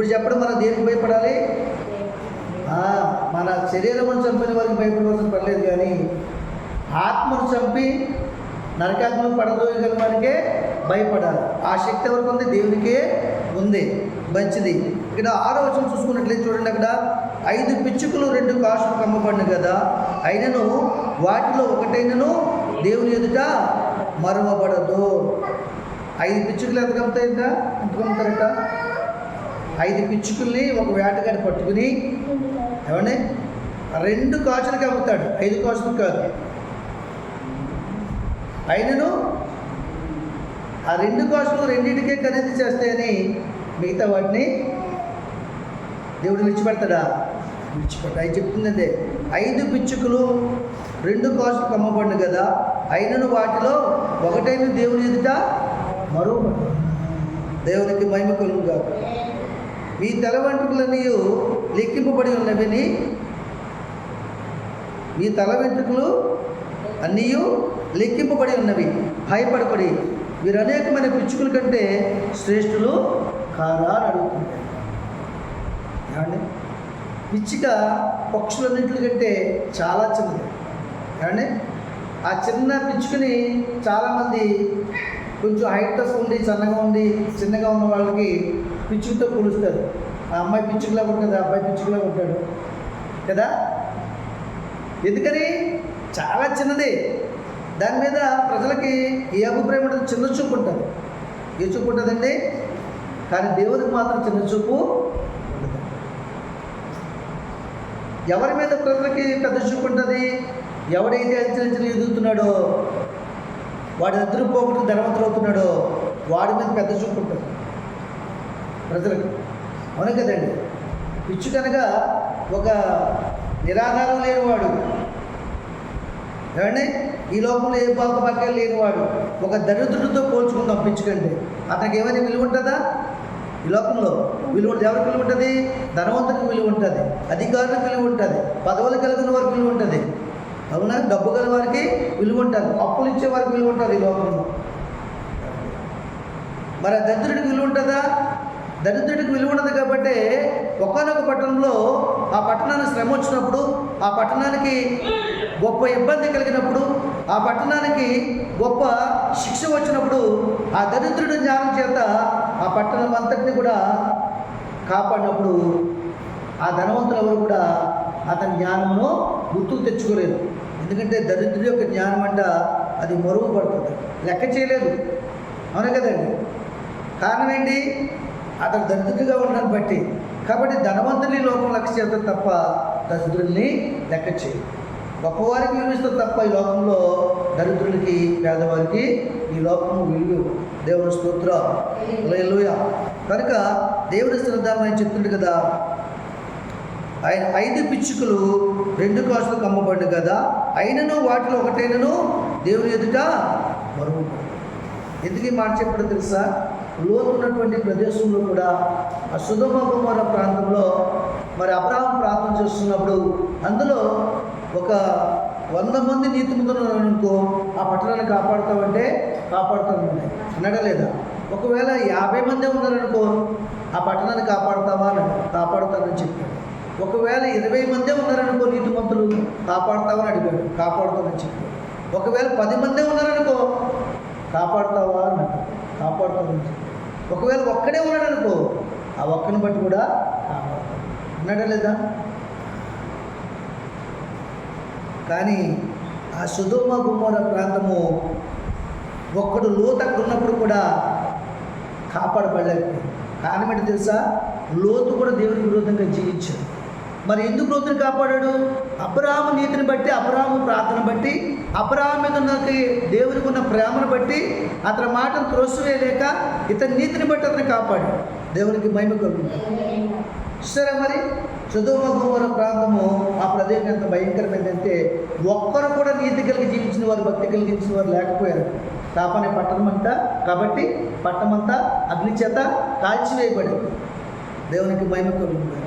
ఇప్పుడు చెప్పడం మనం దేనికి భయపడాలి? మన శరీరమును చంపిన వారికి భయపడవలసిన పర్లేదు కానీ ఆత్మను చంపి నరకాత్మను పడదోయగల వారికే భయపడాలి. ఆ శక్తి ఎవరికి ఉంది? దేవునికే ఉంది. మంచిది. ఇక్కడ ఆరో వచనం చూసుకున్నట్లయితే చూడండి అక్కడ ఐదు పిచ్చుకలు రెండు కాసులు కమ్మబడిన కదా అయినను వాటిలో ఒకటైనను దేవుని ఎదుట మరవబడదు. ఐదు పిచ్చుకలు ఎంత కమ్ముతాయంట? ఎంత కమ్ముతారట? ఐదు పిచ్చుకుల్ని ఒక వేటగాడి పట్టుకుని ఏమండి? రెండు కాచులకి అమ్ముతాడు. ఐదు కాసులు కాదు. అయినను ఆ రెండు కాసులు రెండింటికే ఖరీదు అని మిగతా వాటిని దేవుడు విడిచిపెడతాడా? విడిచిపెట్ట అది చెప్తుందండి ఐదు పిచ్చుకులు రెండు కాసులు అమ్మబడిన కదా అయినను వాటిలో ఒకటైన దేవుని ఎదుట మరో దేవునికి మహిమ కలుగు మీ తల వెంట్రుకలన్నీ లెక్కింపబడి ఉన్నవిని మీ తల వెంట్రుకలు అన్నీ లెక్కింపబడి ఉన్నవి. భయపడబడి వీరు అనేకమైన పిచ్చుకుల కంటే శ్రేష్ఠులు కారా అడుగుతుంటారు. ఏమండి? పిచ్చిక పక్షులన్నింటి కంటే చాలా చిన్నది. ఏమండి? ఆ చిన్న పిచ్చుకుని చాలామంది కొంచెం హైట్ ఉండి సన్నగా ఉండి చిన్నగా ఉన్న వాళ్ళకి పిచ్చుకతో పోలుస్తారు. ఆ అమ్మాయి పిచ్చుకులా ఉంటుంది ఆ అబ్బాయి పిచ్చుకులా ఉంటాడు కదా? ఎందుకని? చాలా చిన్నది. దాని మీద ప్రజలకి ఏ అభిప్రాయం ఉంటుంది చిన్న చూపు ఉంటుంది. ఏ చూపు ఉంటుందండి? కానీ దేవుడికి మాత్రం చిన్న చూపు ఎవరి మీద ప్రజలకి పెద్ద చూపు ఉంటుంది? ఎవడైతే అంచెలంచెలు ఎదుగుతున్నాడో వాడి ఎదురు పోగొట్టు ధనవంతులు అవుతున్నాడో వాడి మీద పెద్ద చూపు ఉంటుంది. ప్రజలకు. అవును కదండి? పిచ్చు కనుక ఒక నిరాధారం లేనివాడు ఏమండి ఈ లోకంలో ఏ పాప పక్కన లేనివాడు ఒక దరిద్రుడితో పోల్చుకుందాం పిచ్చుకంటే అతనికి ఏమైనా విలువ ఉంటుందా? ఈ లోకంలో విలువ ఎవరికి విలువ ఉంటుంది? ధనవంతునికి విలువ ఉంటుంది. అధికారులకు విలువ ఉంటుంది. పదవులు కలిగిన వారికి విలువ ఉంటుంది. అవునా? డబ్బు గల వారికి విలువ ఉంటుంది. అప్పులు ఇచ్చే వారికి విలువ ఉంటుంది ఈ లోకంలో. మరి దరిద్రుడికి విలువ ఉంటుందా? దరిద్రుడికి విలువ ఉండదు కాబట్టి ఒకనొక పట్టణంలో ఆ పట్టణానికి శ్రమ వచ్చినప్పుడు ఆ పట్టణానికి గొప్ప ఇబ్బంది కలిగినప్పుడు ఆ పట్టణానికి గొప్ప శిక్ష వచ్చినప్పుడు ఆ దరిద్రుడి జ్ఞానం చేత ఆ పట్టణం అంతటిని కూడా కాపాడినప్పుడు ఆ ధనవంతులు ఎవరు కూడా అతని జ్ఞానమును గుర్తుకు తెచ్చుకోలేదు. ఎందుకంటే దరిద్రుడి యొక్క జ్ఞానం అంట అది మరుగు పడుతుంది. లెక్క చేయలేదు. అవును కదండి? కారణం ఏంటి? అతను దరిద్రుడిగా ఉండడాన్ని బట్టి. కాబట్టి ధనవంతుని లోకం లెక్క తప్ప దరిద్రుల్ని లెక్క చేయదు గొప్పవారికి విలువిస్తే తప్ప ఈ లోకంలో దరిద్రులకి పేదవారికి ఈ లోకము విలువ దేవుని స్తోత్రం. లూయ కనుక దేవుని శ్రద్ధాన్ని ఆయన చెప్తుండు కదా. ఆయన ఐదు పిచ్చుకలు రెండు కాసులు అమ్మబడి కదా. అయినను వాటిలో ఒకటైనను దేవుని ఎదుట మరుగు ఎందుకు ఈ మాట చెప్పడం తెలుసా? లోతున్నటువంటి ప్రదేశంలో కూడా ఆ సుధమ కుమార ప్రాంతంలో మరి అబ్రాహం ప్రార్థన చేస్తున్నప్పుడు అందులో ఒక వంద మంది నీతిమంతులు అనుకో ఆ పట్టణాన్ని కాపాడుతావంటే కాపాడుతాను అన్నాడా లేదా? ఒకవేళ యాభై మంది ఉన్నారనుకో ఆ పట్టణాన్ని కాపాడుతావా అని కాపాడుతానని చెప్పాడు. ఒకవేళ ఇరవై మందే ఉన్నారనుకో నీతిమంతులు కాపాడుతావని అడిగాడు. కాపాడుతానని చెప్పాడు. ఒకవేళ పది మందే ఉన్నారనుకో కాపాడుతావా అన్నాడు కాపాడుతానని చెప్పాడు. ఒకవేళ ఒక్కడే ఉన్నాడు అనుకో ఆ ఒక్కని బట్టి కూడా ఉన్నాడా లేదా? కానీ ఆ సుధోమ గుమ్మర ప్రాంతము ఒక్కడు లోతు అక్కడ ఉన్నప్పుడు కూడా కాపాడబడలేకపోయింది కారణం ఏంటి తెలుసా? లోతు కూడా దేవుడికి విరోధంగా జీవించాడు మరి ఎందుకు లోతుని కాపాడాడు? అబ్రాహాము నీతిని బట్టి అబ్రాహాము ప్రార్థన బట్టి అబ్రాహాం మీద ఉన్న దేవునికి ఉన్న ప్రేమను బట్టి అతని మాటను త్రోసివేయలేక ఇతని నీతిని బట్టి అతను కాపాడు దేవునికి మహిమ కలుగుతుంది సరే మరి సుధోమ ప్రాంతము ఆ ప్రదేశం ఎంత భయంకరమైందంటే ఒక్కరు కూడా నీతి కలిగి జీవించిన వారు భక్తి కలిగించిన వారు లేకపోయారు. కాపనే పట్టణం అంతా కాబట్టి పట్టణమంతా అగ్నిచేత అగ్ని చేత కాల్చివేయబడింది. దేవునికి మహిమ కలుగుతుంది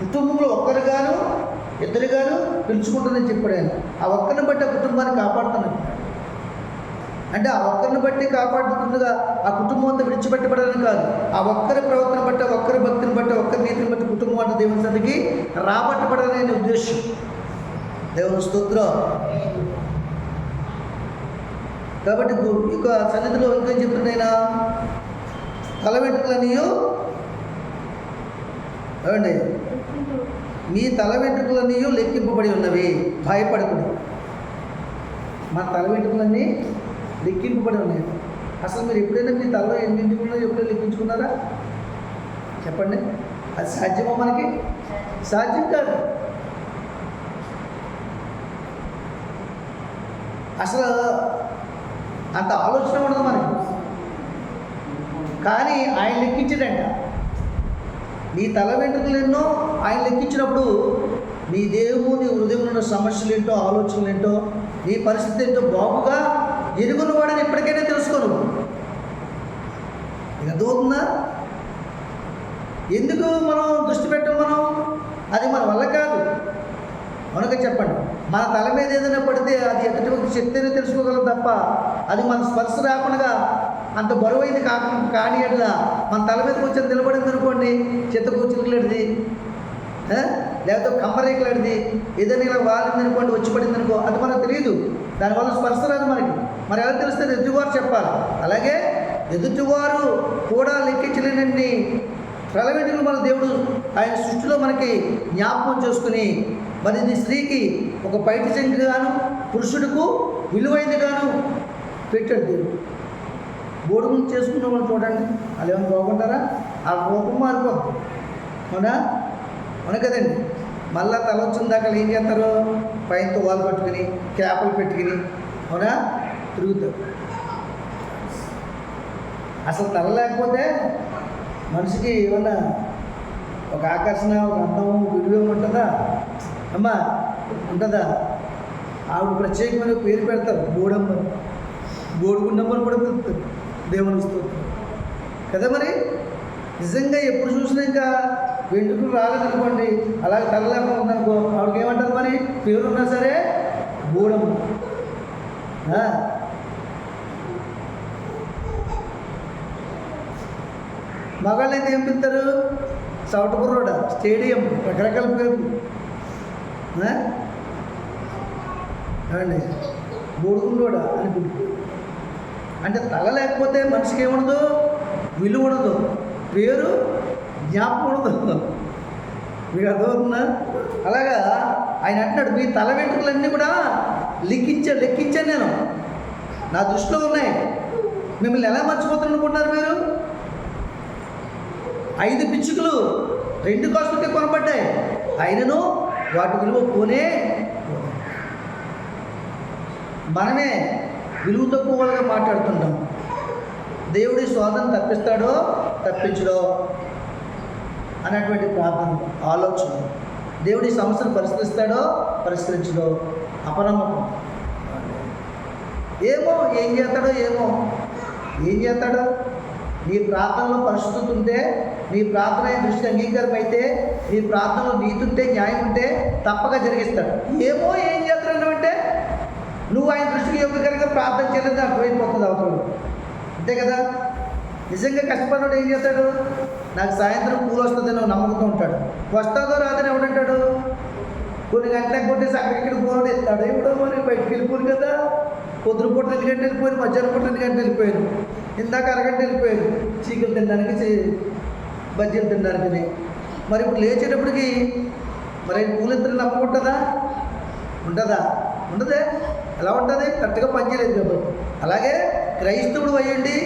కుటుంబంలో ఒక్కరుగాను ఇద్దరుగాను పిలుచుకుంటుందని చెప్పాడు ఆయన. ఆ ఒక్కరిని బట్టి ఆ కుటుంబాన్ని కాపాడుతున్నాడు. అంటే ఆ ఒక్కరిని బట్టి కాపాడుతుండగా ఆ కుటుంబం అంతా విడిచిపెట్టబడాలని కాదు. ఆ ఒక్కరి ప్రవర్తన బట్టి ఒక్కరి భక్తిని బట్టి ఒక్కరి నీతిని బట్టి కుటుంబం అంటే దేవుని సరికి రాబట్టబడాలనే ఉద్దేశం. దేవుని స్తోత్రం. కాబట్టి ఇక సన్నిధిలో ఇంకేం చెప్తున్నాయినా తల వెంట్రుకలనియు ఏమండి? మీ తల వెంట్రుకలనియు లెక్కింపబడి ఉన్నవి. భయపడకుడు. మా తల వెంట్రుకలన్నీ లెక్కింపబడి ఉన్నాయి. అసలు మీరు ఎప్పుడైనా మీ తలలో ఎన్ని వెంట్రుకలు ఎప్పుడైనా లెక్కించుకున్నారా? చెప్పండి. అది సాధ్యమా మనకి? సాధ్యం కాదు. అసలు అంత ఆలోచన ఉండదు మనకి. కానీ ఆయన లెక్కించడంట. నీ తల వెంట్రుకలు ఎన్నో ఆయన లెక్కించినప్పుడు నీ దేవుడు నీ హృదయంలో ఉన్న సమస్యలు ఏంటో ఆలోచనలు ఏంటో నీ పరిస్థితి ఏంటో బాగుగా ఎరుగున్న వాడని ఎప్పటికైనా తెలుసుకోను. ఇక అర్థమవుతుందా? ఎందుకు మనం దృష్టి పెట్టం మనం? అది మన వల్ల కాదు. కనుక చెప్పండి మన తల మీద ఏదైనా పడితే అది ఎదుటి వ్యక్తి శక్తిని తెలుసుకోగలం తప్ప అది మన స్పర్శ రాకుండా అంత బరువైంది కాక కాని ఎట్లా మన తల మీద కూర్చొని నిలబడింది అనుకోండి చెత్త కూర్చులాడిది లేకపోతే కమ్మరేకలాడిది ఏదైనా ఇలా వాలింది అనుకోండి వచ్చి పడింది అనుకో అది మనకు తెలియదు. దానివల్ల స్పర్శ రాదు మనకి. మరి ఎలా తెలుస్తుంది? ఎదుటివారు చెప్పాలి? అలాగే ఎదుటివారు కూడా లెక్కించలేనండి ప్రళవెంటులు మన దేవుడు ఆయన సృష్టిలో మనకి జ్ఞాపకం చేసుకుని మరి ఇది స్త్రీకి ఒక బయట గాను పురుషుడికు విలువైనగాను పెట్టాడు దేవుడు. బోర్డు గురించి చేసుకున్న వాళ్ళు చూడండి. వాళ్ళు ఏమైనా బాగుంటారా ఆ కోపం మారిపోద్ది అవునా? అవును కదండి? మళ్ళా తల వచ్చిన దాకా ఏం చేస్తారు? పైన తువాలు పట్టుకుని క్యాపులు పెట్టుకుని అవునా? తిరుగుతారు. అసలు తల లేకపోతే మనిషికి ఏమన్నా ఒక ఆకర్షణ ఒక అందం విలువ ఉంటుందా? అమ్మా ఉంటుందా? ఆవిడ ప్రత్యేకమైన పేరు పెడతారు. బోడమ్మ బోడుగుండమ్మని కూడా పిలుస్తారు దేవుని స్తోత్రం. కదా మరి? నిజంగా ఎప్పుడు చూసినా ఇంకా వెంట్రుకలు రాలేదనుకోండి అలాగే తల లేకుండా ఉందనుకో ఆవిడకి ఏమంటారు మరి? పేరున్నా సరే బోడమ్మ మగాళ్ళు అయితే ఏం పిలుతారు? సౌటపూర్ రోడ్ స్టేడియం రకరకాల పేరు ఏమండి? బోడుగుండోడా అని పిలుపు అంటే తల లేకపోతే మనిషికి ఏముండదు? విలువ ఉండదు పేరు జ్ఞాపకం ఉండదు మీకు అర్థమవుతుందా? అలాగా ఆయన అంటున్నాడు మీ తల వెంట్రుకలన్నీ కూడా లిఖించా లెక్కించాను నేను. నా దృష్టిలో ఉన్నాయి. మిమ్మల్ని ఎలా మర్చిపోతాను అనుకుంటున్నారు మీరు? ఐదు పిచ్చుకలు రెండు కాసులకే కొనబడ్డాయి. ఆయనను వాటి విలువ పోనే మనమే విలువ తక్కువ వాళ్ళగా మాట్లాడుతుంటాం. దేవుడి స్వాదం తప్పిస్తాడో తప్పించడో అనేటువంటి ప్రార్థన ఆలోచన. దేవుడి సమస్యను పరిష్కరిస్తాడో పరిష్కరించడో అపనమ్మకం. ఏమో ఏం చేస్తాడో ఏమో. ఏం చేస్తాడో? నీ ప్రార్థనలో పరిశుద్ధత ఉంటే నీ ప్రార్థన దృష్టి అంగీకారం అయితే నీ ప్రార్థనలో నీతుంటే ఉంటే న్యాయం ఉంటే తప్పక జరిగిస్తాడు. ఏమో ఏం నువ్వు ఆయన దృష్టికి యోగ్యకరంగా ప్రార్థన చేయలేదు అర్థమైపోతుంది అవుతాడు అంతే కదా? నిజంగా కష్టపడినోడు ఏం చేస్తాడు? నాకు సాయంత్రం పూలు వస్తుందని నువ్వు నమ్మకంతో ఉంటాడు. వస్తుందో రాదని ఎవడంటాడు? కొన్ని గంటలకు కొట్టి అక్కడికి పోరాడు ఎత్తాడు. ఇప్పుడు మరి బయటికి వెళ్ళిపోను కదా. పొద్దున పూట రెండు గంటలు వెళ్ళిపోయాను మధ్యాహ్నం పూట రెండు గంటలు వెళ్ళిపోయాను. ఇందాక అరగంట వెళ్ళిపోయాను. చీకలు తినడానికి బజ్జీలు తినడానికి మరి ఇప్పుడు లేచేటప్పటికి మరి పూలు ఇద్దరు నమ్మకుంటుందా ఉంటుందా? ఉండదే. ఎలా ఉంటుంది? కరెక్ట్గా పనిచేయలేదు కాబట్టి అలాగే క్రైస్తవుడు అయ్యండి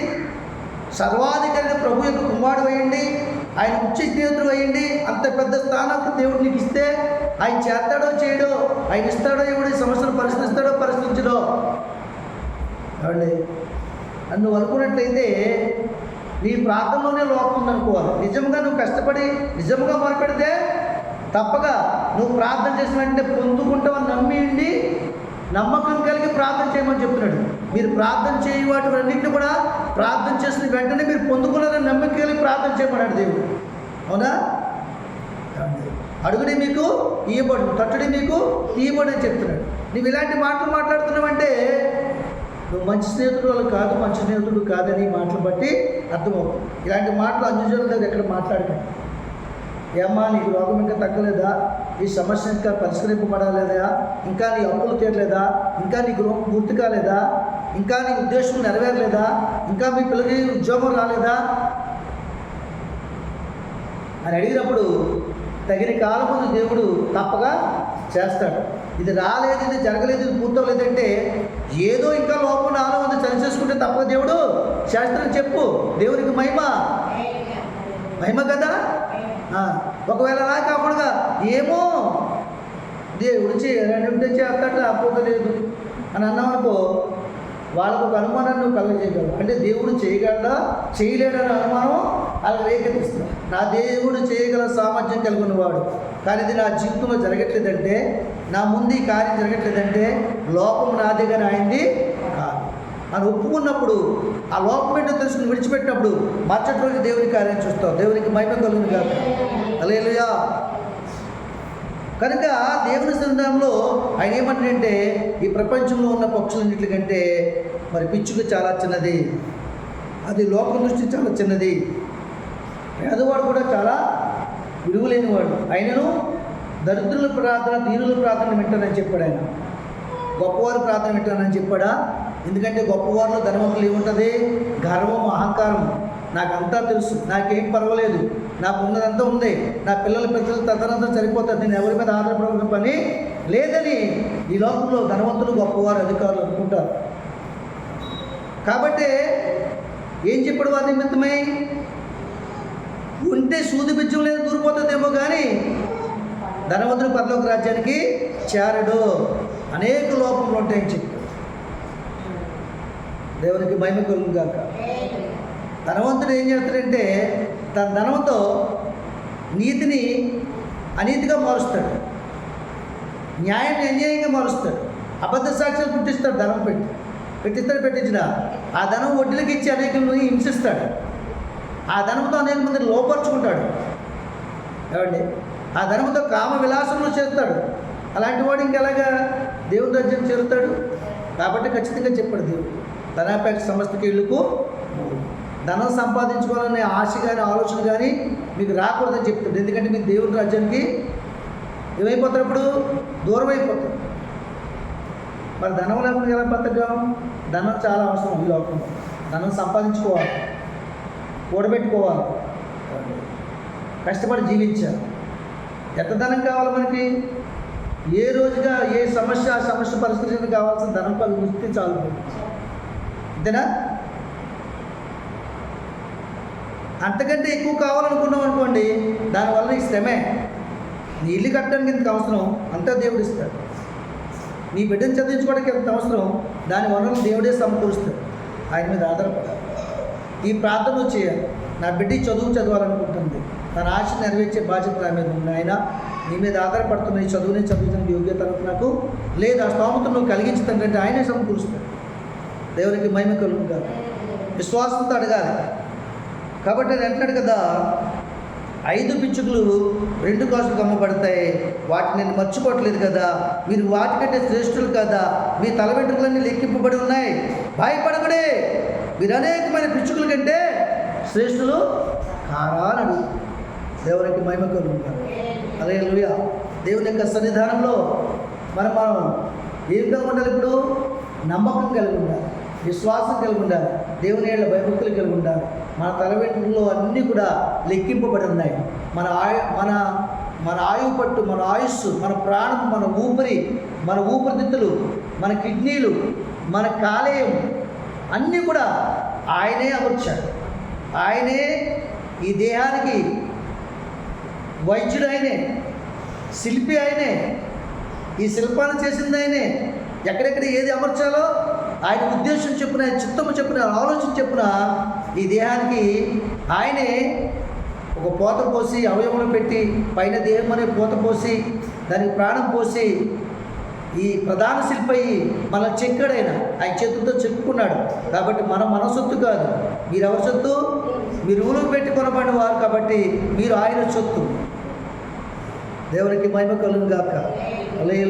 సర్వాధికారి ప్రభు యొక్క కుమారుడు అయ్యండి ఆయన ఉచ్చ స్నేహితుడు అయ్యండి అంత పెద్ద స్థానం దేవుడు నీకు ఇస్తే ఆయన చేస్తాడో చేయడో ఆయన ఇస్తాడో ఎవడు సమస్యలు సమస్యను పరిష్కరిస్తాడో పరిష్కరించడో ఏమండి? నువ్వు అనుకున్నట్లయితే నీ ప్రార్థనలోనే లోపం ఉందనుకోవాలి. నిజంగా నువ్వు కష్టపడి నిజంగా మొరపెడితే తప్పక నువ్వు ప్రార్థన చేసిన వెంటనే పొందుకుంటావని నమ్మిండి నమ్మకం కలిగి ప్రార్థన చేయమని చెప్తున్నాడు. మీరు ప్రార్థన చేయ వాటి అన్నింటిని కూడా ప్రార్థన చేసిన వెంటనే మీరు పొందుకున్నారని నమ్మకం కలిగి ప్రార్థన చేయమన్నాడు దేవుడు. అవునా? అడుగుడి మీకు ఇయ్యబడు తట్టుడి మీకు తీయబడి అని చెప్తున్నాడు. నువ్వు ఇలాంటి మాటలు మాట్లాడుతున్నావంటే నువ్వు మంచి స్నేహితుడు వాళ్ళు కాదు మంచి స్నేహితుడు కాదని మాటలు బట్టి అర్థమవుతుంది. ఇలాంటి మాటలు అన్యజనుల దగ్గర ఎక్కడ మాట్లాడకండి. ఏమ్మా నీకు రోగం ఇంకా తగ్గలేదా? ఈ సమస్య ఇంకా పరిష్కరింపబడలేదా ఇంకా నీ అప్పులు తీరలేదా? ఇంకా నీ గృహం పూర్తి కాలేదా? ఇంకా నీ ఉద్దేశం నెరవేరలేదా? ఇంకా మీ పిల్లకి ఉద్యోగం రాలేదా? అని అడిగినప్పుడు తగిన కాలం ముందు దేవుడు తప్పగా చేస్తాడు. ఇది రాలేదు ఇది జరగలేదు ఇది పూర్తవలేదంటే ఏదో ఇంకా లోపల నాలో ఉంది చని చేసుకుంటే తప్పక దేవుడు శాస్త్రం చెప్పు. దేవునికి మహిమ. మహిమ కదా? ఒకవేళ అలా కాకుండా ఏమో దేవుడు చేయాలంటే చేస్తాడు లేకపోతే లేదు. అని అన్నాం అనుకో వాళ్ళకు ఒక అనుమానాన్ని నువ్వు కలగజేయగలవు. అంటే దేవుడు చేయగలడా చేయలేడని అనుమానం అలా రేకెత్తిస్తుంది నా దేవుడు చేయగల సామర్థ్యం కలిగి కానీ ఇది నా జీవితంలో జరగట్లేదంటే నా ముందు ఈ కార్యం జరగట్లేదంటే లోపం నాదే కానీ ఆయనది అని ఒప్పుకున్నప్పుడు ఆ లోపం ఏంటో తెలుసుకుని విడిచిపెట్టినప్పుడు మరుసటి రోజు దేవుని కార్యం చూస్తావు దేవునికి మహిమ కలుగును కాదు అలేలుయా కనుక దేవుని సందర్భంలో ఆయన ఏమంటాడంటే ఈ ప్రపంచంలో ఉన్న పక్షులన్నిటికంటే మరి పిచ్చుకు చాలా చిన్నది. అది లోక దృష్టి చాలా చిన్నది. పేదవాడు కూడా చాలా విలువలేనివాడు. ఆయనను దరిద్రుల ప్రార్థన దీనుల ప్రార్థన వింటానని చెప్పాడు ఆయన. గొప్పవారి ప్రార్థన వింటానని చెప్పాడా? ఎందుకంటే గొప్పవారిలో ధనవంతులు ఏముంటుంది? గర్వం అహంకారం. నాకంతా తెలుసు. నాకేం పర్వాలేదు. నాకు ఉన్నదంతా ఉంది. నా పిల్లల పిల్లలు తదనంతా సరిపోతుంది నేను ఎవరి మీద ఆధారపడిన పని లేదని ఈ లోకంలో ధనవంతులు గొప్పవారు అధికారులు అనుకుంటారు. కాబట్టి ఏం చెప్పాడు వారి నిమిత్తమై? ఉంటే సూది బిజ్జం లేదు దూరిపోతుందేమో కానీ ధనవంతుడు పరలోక రాజ్యానికి చేరడు. అనేక లోపములు ఉంటాయని చెప్పాడు. దేవునికి మహిమ కలుగు ధనవంతుడు ఏం చేస్తాడంటే తన ధనంతో నీతిని అనీతిగా మారుస్తాడు. న్యాయాన్ని అన్యాయంగా మారుస్తాడు. అబద్ధ సాక్ష్యాలు పుట్టిస్తాడు ధనం పెట్టి. పెట్టిస్తాడు పెట్టించిన. ఆ ధనం వడ్డీలకి ఇచ్చి అనేకులను హింసిస్తాడు. ఆ ధనంతో అనేక మందిని లోపరుచుకుంటాడు. ఏమండి? ఆ ధనంతో కామ విలాసంలో చేస్తాడు. అలాంటి వాడు ఇంకెలాగా దేవుని రాజ్యం చేరుతాడు? కాబట్టి ఖచ్చితంగా చెప్పాడు దేవుడు. ధనాపేక్ష సంస్థకి కీళ్ళకు ధనం సంపాదించుకోవాలనే ఆశ కానీ ఆలోచన కానీ మీకు రాకూడదని చెప్తాడు ఎందుకంటే మీకు దేవుని రాజ్యానికి ఏమైపోతారు ఇప్పుడు దూరం అయిపోతారు మరి ధనం లేకుండా ఎలా బతకగలం? ధనం చాలా అవసరం ఈ లోకంలో. ధనం సంపాదించుకోవాలి. కూడబెట్టుకోవాలి. కష్టపడి జీవించాలి. ఎంత ధనం కావాలి మనకి? ఏ రోజుగా ఏ సమస్య ఆ సమస్య పరిష్కరించడానికి కావాల్సిన ధనం పది వృత్తి చాలు. అంతేనా? అంతకంటే ఎక్కువ కావాలనుకున్నాం అనుకోండి దానివల్ల ఈ శ్రమే. నీ ఇల్లు కట్టడానికి ఇంత అవసరం? అంతా దేవుడు ఇస్తాడు. నీ బిడ్డను చదివించుకోవడానికి ఎంత అవసరం? దాని వనరులు దేవుడే సమకూరుస్తాడు. ఆయన మీద ఆధారపడాలి. ఈ ప్రార్థన చేయాలి. నా బిడ్డ చదువు చదవాలనుకుంటుంది. తన ఆశ నెరవేర్చే బాధ్యత నా మీద ఉంది ఆయన నీ మీద ఆధారపడుతున్న ఈ చదువుని చదువుతున్న యోగ్యత నాకు లేదా. ఆ స్తోమత నువ్వు కలిగించుతానంటే ఆయనే సమకూరుస్తాడు. దేవునికి మహిమ కలుగుతారు విశ్వాసంతో అడగాలి. కాబట్టి నేను అంటున్నాడు కదా ఐదు పిచ్చుకలు రెండు కాసులకు అమ్మబడతాయి వాటిని నేను మర్చిపోవట్లేదు కదా. మీరు వాటికంటే శ్రేష్ఠులు కదా. మీ తల వెంట్రుకలన్నీ లెక్కింపబడి ఉన్నాయి. భయపడకడే. మీరు అనేకమైన పిచ్చుకల కంటే శ్రేష్ఠులు కారా దేవునికి మహిమ కలుగుతారు అదే లూయా దేవుని యొక్క సన్నిధానంలో మనం మనం ఏం కలిగి ఉండాలి ఇప్పుడు? నమ్మకం కలిగి ఉండాలి. విశ్వాసం కలిగి ఉండాలి. దేవుని ఏళ్ళ భయభక్తులు కలిగి ఉండాలి. మన తల అన్నీ కూడా లెక్కింపబడి ఉన్నాయి. మన ఆయు మన మన ఆయువు పట్టు మన ఆయుస్సు మన ప్రాణం మన ఊపిరి మన ఊపిరితిత్తులు మన కిడ్నీలు మన కాలేయం అన్నీ కూడా ఆయనే అమర్చాడు. ఆయనే ఈ దేహానికి వైద్యుడు ఆయనే శిల్పి ఆయనే ఈ శిల్పాన్ని చేసింది ఆయనే. ఎక్కడెక్కడ ఏది అమర్చాలో ఆయన ఉద్దేశం చెప్పున చిత్తము చెప్పిన ఆలోచన చెప్పిన ఈ దేహానికి ఆయనే ఒక పోత పోసి అవయవములు పెట్టి పైన దేహం అనే పోత పోసి దానికి ప్రాణం పోసి ఈ ప్రధాన శిల్పి మన చెక్కడైన ఆయన చేతులతో చెక్కున్నాడు. కాబట్టి మన మన సొత్తు కాదు. మీరు ఎవరి సొత్తు? మీరు ఊరు పెట్టి కొనబడిన వారు కాబట్టి మీరు ఆయన సొత్తు. దేవునికి మహిమ కలుగుగాక అలే